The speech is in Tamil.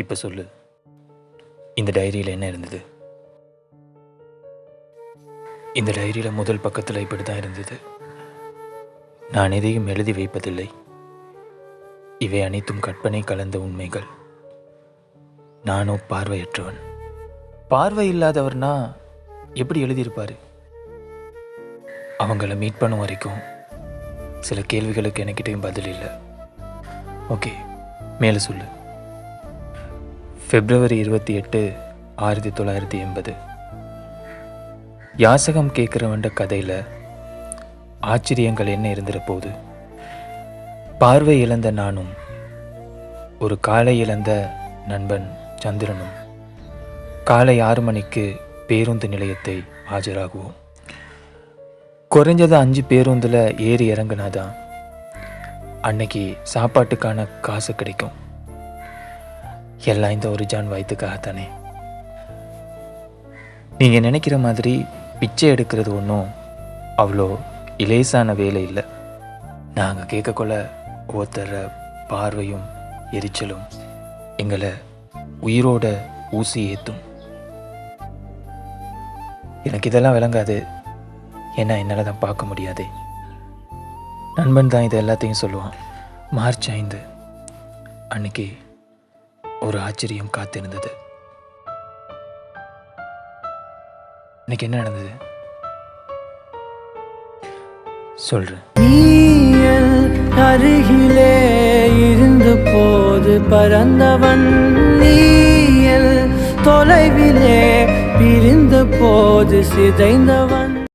இப்போ சொல்லு. இந்த டைரியில் என்ன இருந்தது? இந்த டைரியில் முதல் பக்கத்தில் இப்படி தான் இருந்தது. நான் எதையும் எழுதி வைப்பதில்லை. இவை அனைத்தும் கற்பனை கலந்த உண்மைகள். நானோ பார்வையற்றவன். பார்வை இல்லாதவர்னா எப்படி எழுதியிருப்பார்? அவங்கள மீட் பண்ணும் வரைக்கும் சில கேள்விகளுக்கு என்கிட்டயும் பதில் இல்லை. ஓகே மேலே சொல்லு. பிப்ரவரி இருபத்தி எட்டு ஆயிரத்தி தொள்ளாயிரத்தி எண்பது. யாசகம் கேட்குறவன்ட கதையில் ஆச்சரியங்கள் என்ன இருந்துற போது பார்வை இழந்த நானும் ஒரு காலை இழந்த நண்பன் சந்திரனும் காலை ஆறு மணிக்கு பேருந்து நிலையத்தை ஆஜராகுவோம். குறைஞ்சது அஞ்சு பேருந்தில் ஏறி இறங்குனாதான் அன்னைக்கு சாப்பாட்டுக்கான காசு கிடைக்கும். எல்லாம் இந்த ஒரு ஜான் வயிற்றுக்காகத்தானே நீங்கள் நினைக்கிற மாதிரி பிச்சை எடுக்கிறது ஒன்றும் அவ்வளோ இலேசான வேலை இல்லை. நாங்கள் கேட்கக்குள்ள ஒருத்தர பார்வையும் எரிச்சலும் எங்களை உயிரோட ஊசி ஏற்றும் எனக்கு இதெல்லாம் விளங்காது. ஏன்னா என்னால் தான் பார்க்க முடியாது. நண்பன் தான் இது எல்லாத்தையும் சொல்லுவான். மார்ச் ஐந்து அன்னைக்கு ஒரு ஆச்சரியம் காத்திருந்தது. இன்னைக்கு என்ன நடந்தது? சொல்றேன். அருகிலே இருந்த போது பறந்தவன் நீயல் தொலைவிலே பிரிந்த போது சிதைந்தவன்